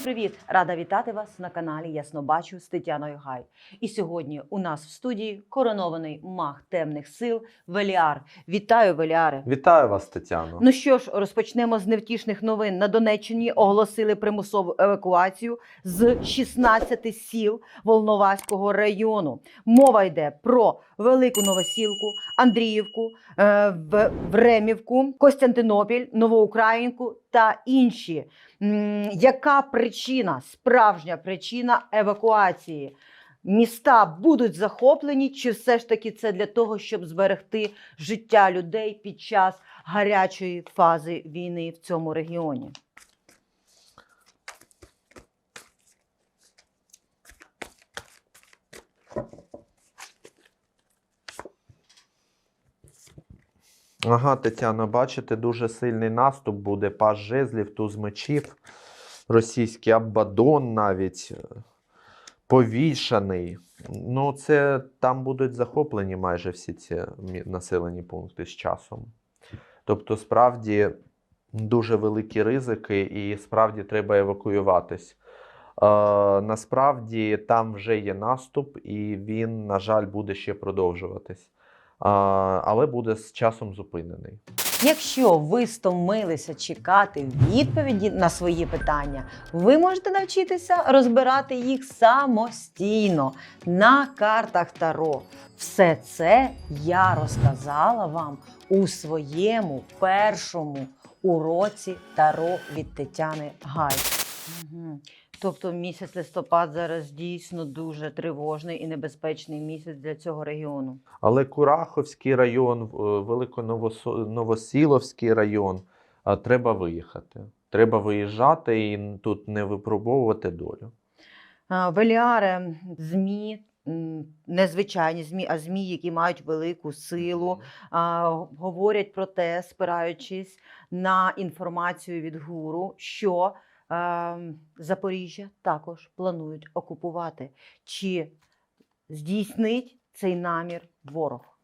Всім привіт! Рада вітати вас на каналі Ясно Бачу з Тетяною Гай. І сьогодні у нас в студії коронований маг темних сил Веліар. Вітаю, Веліаре! Вітаю вас, Тетяно. Ну що ж, розпочнемо з невтішних новин. На Донеччині оголосили примусову евакуацію з 16 сіл Волноваського району. Мова йде про Велику Новосілку, Андріївку, е, Времівку, Костянтинопіль, Новоукраїнку та інші. Яка причина, справжня причина евакуації? Міста будуть захоплені, чи все ж таки це для того, щоб зберегти життя людей під час гарячої фази війни в цьому регіоні? Ага, Тетяно, бачите, дуже сильний наступ буде. Паж жезлів, туз мечів, російський Абадон навіть е, повішаний. Ну, це там будуть захоплені майже всі ці населені пункти з часом. Тобто, справді дуже великі ризики, і справді треба евакуюватись. Е, насправді там вже є наступ, і він, на жаль, буде ще продовжуватись. Але буде з часом зупинений. Якщо ви стомилися чекати відповіді на свої питання, ви можете навчитися розбирати їх самостійно на картах Таро. Все це я розказала вам у своєму першому уроці Таро від Тетяни Гай. Тобто місяць листопад зараз дійсно дуже тривожний і небезпечний місяць для цього регіону. Але Кураховський район, е, Великоновосіловський район треба виїхати. Треба виїжджати і тут не випробовувати долю. Веліаре, ЗМІ, м, незвичайні ЗМІ, а ЗМІ, які мають велику силу, а, говорять про те, спираючись на інформацію від гуру, що Запоріжжя також планують окупувати. Чи здійснить цей намір ворог?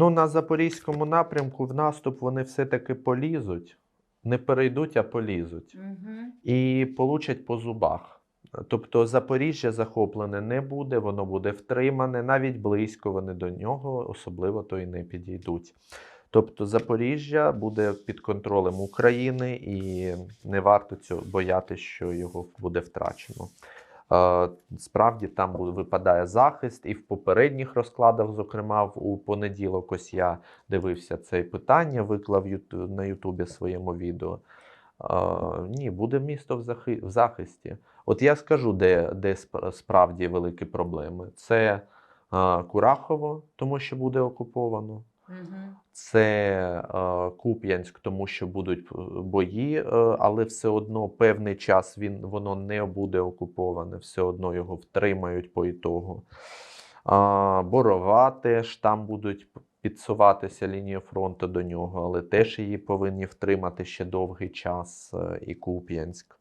Ну, на запорізькому напрямку в наступ вони все-таки полізуть. Не перейдуть, а полізуть. і получать по зубах. Тобто Запоріжжя захоплене не буде, воно буде втримане, навіть близько вони до нього особливо то й не підійдуть. Тобто Запоріжжя буде під контролем України і не варто цього боятися, що його буде втрачено. Е, Справді там випадає захист, і в попередніх розкладах, зокрема, у понеділок, ось я дивився це питання, виклав на Ютубі своєму відео. Ні, буде місто в, захисті. От я скажу, де, де справді великі проблеми. Це Курахово, тому що буде окуповано. Це а, Куп'янськ, тому що будуть е, бої, е, але все одно певний час він, воно не буде окуповане, все одно його втримають по ітогу. А, Борова теж там будуть підсуватися лінія фронту до нього, але теж її повинні втримати ще довгий час, е, і Куп'янськ.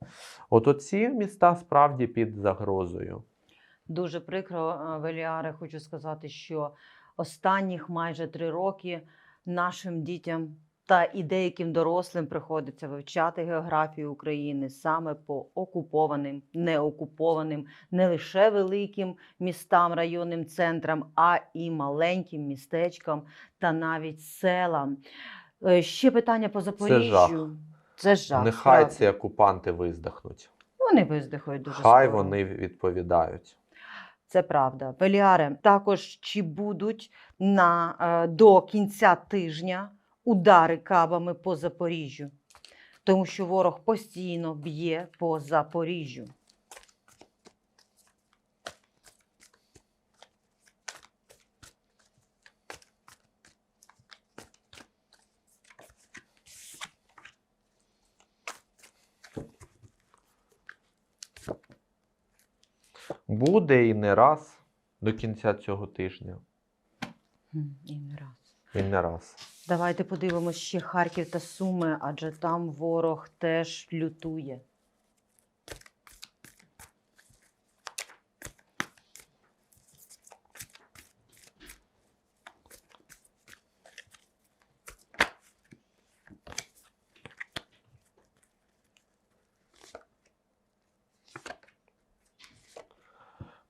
От оці міста справді під загрозою. Дуже прикро, е, Веліаре, хочу сказати, що останніх майже три роки нашим дітям та і деяким дорослим приходиться вивчати географію України саме по окупованим, неокупованим, не лише великим містам, районним центрам, а і маленьким містечкам та навіть селам. Е, Ще питання по Запоріжжю. жах. Це жах. Нехай правда. ці окупанти виздохнуть. Вони виздихають дуже Хай скоро. вони відповідають. Це правда. Веліари також чи будуть на, е, до кінця тижня удари кабами по Запоріжжю? Тому що ворог постійно б'є по Запоріжжю. Буде і не раз до кінця цього тижня. І не раз. І не раз. Давайте подивимося ще Харків та Суми, адже там ворог теж лютує.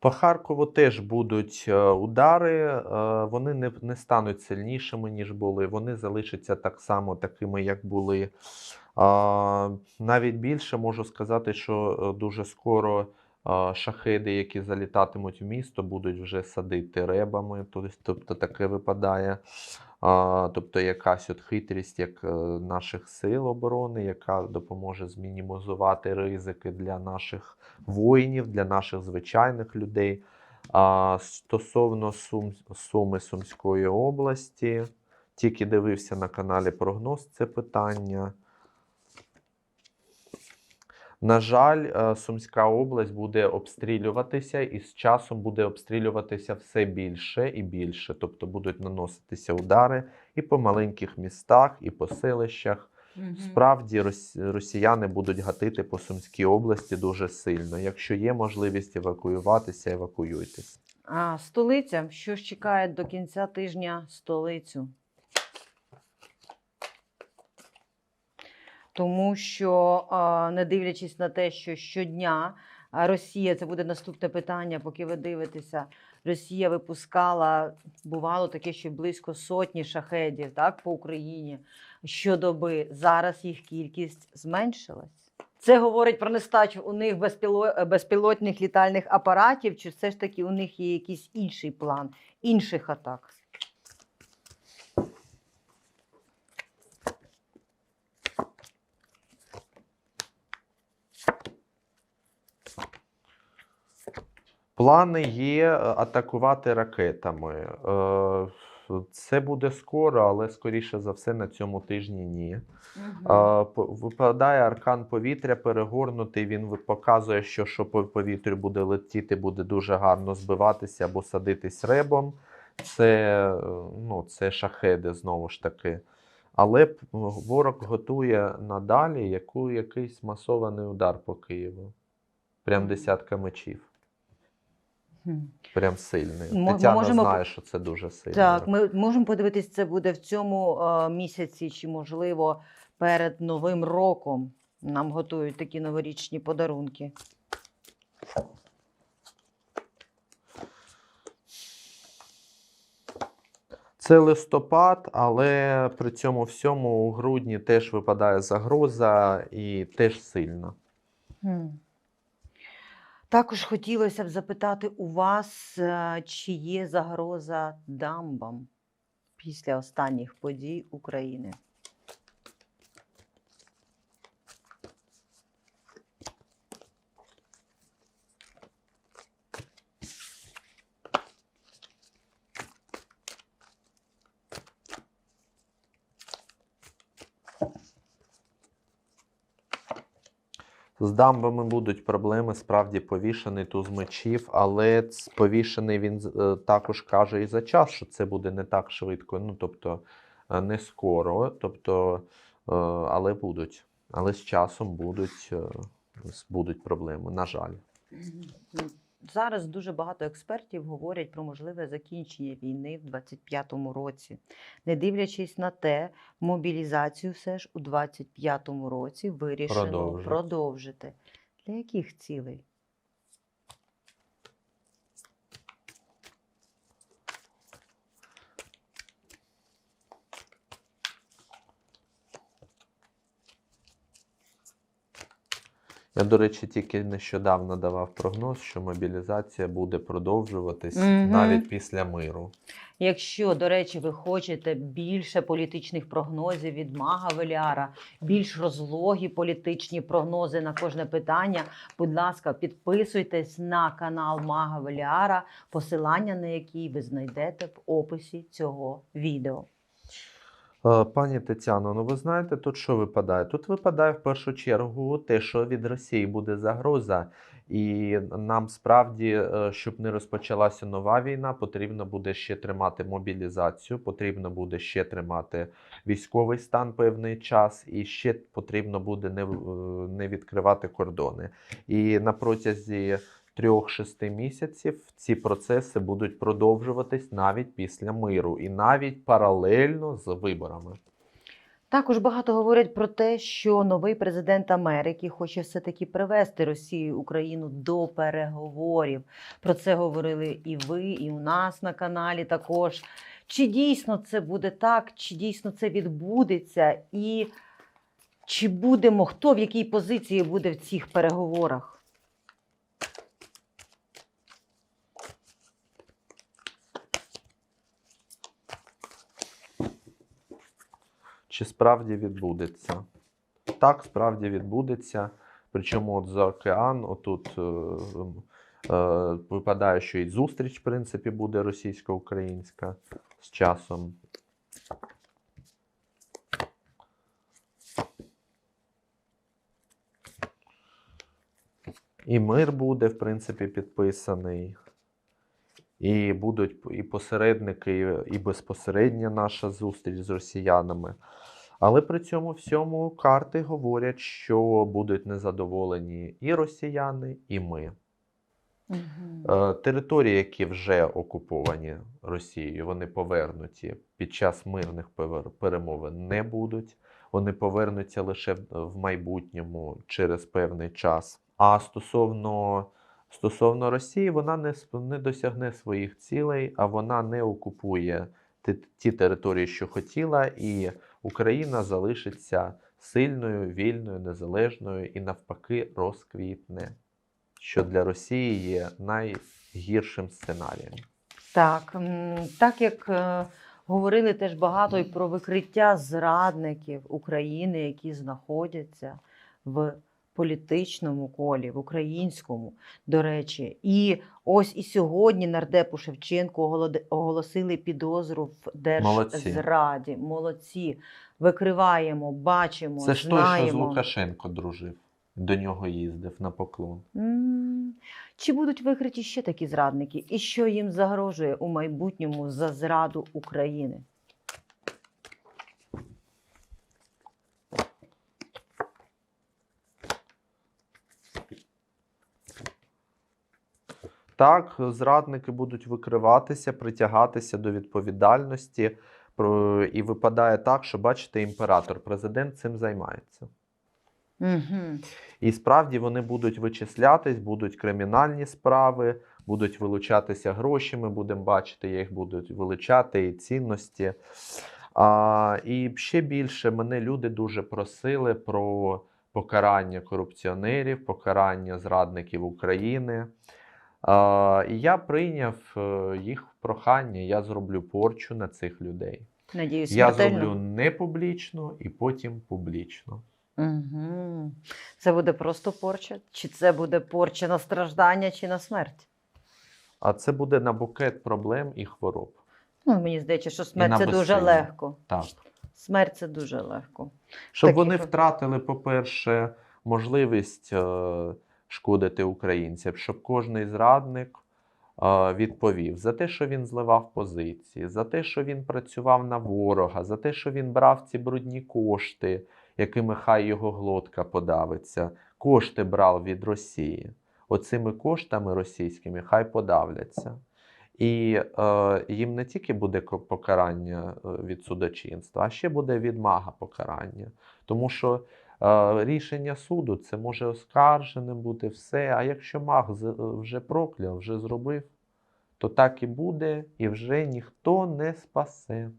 По Харкову теж будуть е, удари. е, Вони не, не стануть сильнішими, ніж були. Вони залишаться так само такими, як були. Навіть більше можу сказати, що е, дуже скоро шахеди, які залітатимуть в місто, будуть вже садити ребами. Тобто, тобто таке випадає. Тобто якась от хитрість як е, наших сил оборони, яка допоможе змінімізувати ризики для наших воїнів, для наших звичайних людей. Стосовно Сум, Суми Сумської області, тільки дивився на каналі прогноз це питання. На жаль, е, Сумська область буде обстрілюватися і з часом буде обстрілюватися все більше і більше. Тобто будуть наноситися удари і по маленьких містах, і по селищах. Справді рос- росіяни будуть гатити по Сумській області дуже сильно. Якщо є можливість евакуюватися, евакуюйтесь. А столиця, що ж чекає до кінця тижня столицю? Тому що, не дивлячись на те, що щодня Росія, це буде наступне питання, поки ви дивитеся, Росія випускала, бувало таке, що близько сотні шахедів так, по Україні щодоби. Зараз їх кількість зменшилась. Це говорить про нестачу у них безпілотних літальних апаратів, чи все ж таки у них є якийсь інший план, інших атак? Плани є е, атакувати ракетами. Е, Це буде скоро, але скоріше за все на цьому тижні ні. По- Випадає аркан повітря перегорнутий. Він показує, що що по повітрю буде летіти, буде дуже гарно збиватися або садитись ребом. Це, е, ну, це шахеди знову ж таки. Але ворог готує надалі яку, якийсь масований удар по Києву. Прям десятка мечів. Прям сильний. Ми Тетяна можемо знає, що це дуже сильно. Так, ми можемо подивитись, це буде в цьому е, місяці, чи можливо перед Новим роком. Нам готують такі новорічні подарунки. Це листопад, але при цьому всьому у грудні теж випадає загроза і теж сильна. Хм. Також хотілося б запитати у вас, е, чи є загроза дамбам після останніх подій України? З дамбами будуть проблеми, справді повішений туз мечів, але повішений він е, також каже і за час, що це буде не так швидко, ну тобто е, не скоро, тобто, е, але будуть. Але з часом будуть, будуть проблеми, на жаль. Зараз дуже багато експертів говорять про можливе закінчення війни в 25-му році. Не дивлячись на те, мобілізацію все ж у 25-му році вирішено продовжити. Для яких цілей? Я, до речі, тільки нещодавно давав прогноз, що мобілізація буде продовжуватись Мгм. навіть після миру. Якщо, до речі, ви хочете більше політичних прогнозів від Мага Веліара, більш розлогі політичні прогнози на кожне питання, будь ласка, підписуйтесь на канал Мага Веліара, посилання на який ви знайдете в описі цього відео. Е, Пані Тетяно, ну ви знаєте, тут що випадає? Тут випадає в першу чергу те, що від Росії буде загроза, І нам справді, е, щоб не розпочалася нова війна, потрібно буде ще тримати мобілізацію, потрібно буде ще тримати військовий стан певний час, і ще потрібно буде не, е, не відкривати кордони. І на протязі трьох-шести місяців ці процеси будуть продовжуватись навіть після миру, і навіть паралельно з виборами. Також багато говорять про те, що новий президент Америки хоче все-таки привести Росію Україну до переговорів. Про це говорили і ви, і у нас на каналі також. Чи дійсно це буде так, чи дійсно це відбудеться, і чи будемо, хто в якій позиції буде в цих переговорах? Чи справді відбудеться? Так, справді відбудеться. Причому от за океан, отут е, е, випадає, що і зустріч, в принципі, буде російсько-українська з часом. І мир буде, в принципі, підписаний. І будуть і посередники, і- безпосередня наша зустріч з росіянами. Але при цьому всьому карти говорять, що будуть незадоволені і росіяни, і ми. Е, Території, які вже окуповані Росією, вони повернуті під час мирних перемовин не будуть. Вони повернуться лише в майбутньому через певний час. А стосовно, стосовно Росії, вона не, не досягне своїх цілей, а вона не окупує ті, ті території, що хотіла, і Україна залишиться сильною, вільною, незалежною і навпаки розквітне що для Росії є найгіршим сценарієм. Так, так як е, говорили теж багато і про викриття зрадників України, які знаходяться в політичному колі, в українському, до речі. І ось і сьогодні нардепу Шевченку оголосили підозру в держзраді. Молодці. Викриваємо, бачимо, Це ж той, що з Лукашенко дружив, до нього їздив на поклон. Чи будуть викриті ще такі зрадники? І що їм загрожує у майбутньому за зраду України? Так, зрадники будуть викриватися, притягатися до відповідальності. І випадає так, що бачите, імператор, президент цим займається. Угу. І справді вони будуть вичислятись, будуть кримінальні справи, будуть вилучатися гроші. Ми будемо бачити, їх будуть вилучати і цінності. А, і ще більше мене люди дуже просили про покарання корупціонерів, покарання зрадників України. І я прийняв е, їх прохання, я зроблю порчу на цих людей. Надіюсь, Я смертельно. зроблю не публічно і потім публічно. Угу. Це буде просто порча? Чи це буде порча на страждання чи на смерть? А це буде на букет проблем і хвороб. Ну, мені здається, що смерть це дуже легко. Так. Смерть це дуже легко. Щоб Такі вони втратили, по-перше, можливість е, шкодити українцям, щоб кожний зрадник е, відповів за те, що він зливав позиції, за те, що він працював на ворога, за те, що він брав ці брудні кошти, якими хай його глотка подавиться. Кошти брав від Росії. Оцими коштами російськими хай подавляться. І е, їм не тільки буде покарання е, від судочинства, а ще буде від мага покарання. Тому що рішення суду це може оскарженим бути все. А якщо маг з- вже прокляв, вже зробив, то так і буде, і вже ніхто не спасе.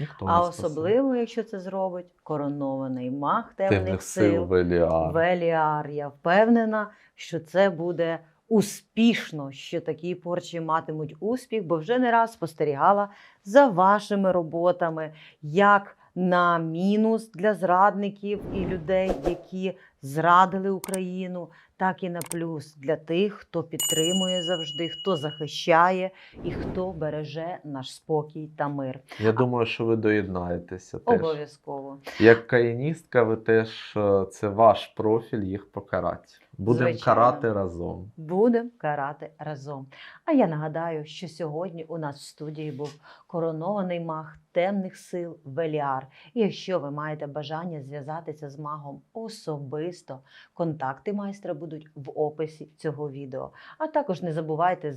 Ніхто А не спасе. особливо, якщо це зробить коронований маг темних, темних сил, сил Веліар. Веліар. Я впевнена, що це буде успішно, що такі порчі матимуть успіх, бо вже не раз спостерігала за вашими роботами, як на мінус для зрадників і людей, які зрадили Україну, так і на плюс для тих, хто підтримує завжди, хто захищає і хто береже наш спокій та мир. Я думаю, що ви доєднаєтеся теж. Обов'язково. Як каїністка, ви теж е, це ваш профіль їх покарати. Будемо Звичайно. карати разом. Будемо карати разом. А я нагадаю, що сьогодні у нас в студії був коронований маг темних сил Веліар. Якщо ви маєте бажання зв'язатися з магом особисто, контакти майстра будуть в описі цього відео. А також не забувайте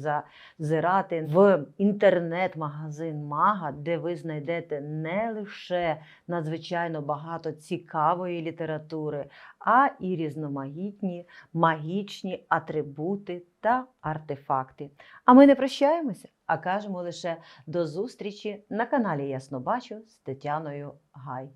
зазирати в інтернет-магазин Мага, де ви знайдете не лише надзвичайно багато цікавої літератури, а і різноманітні магічні атрибути та артефакти. А ми не прощаємося, а кажемо лише до зустрічі на каналі Ясно Бачу з Тетяною Гай.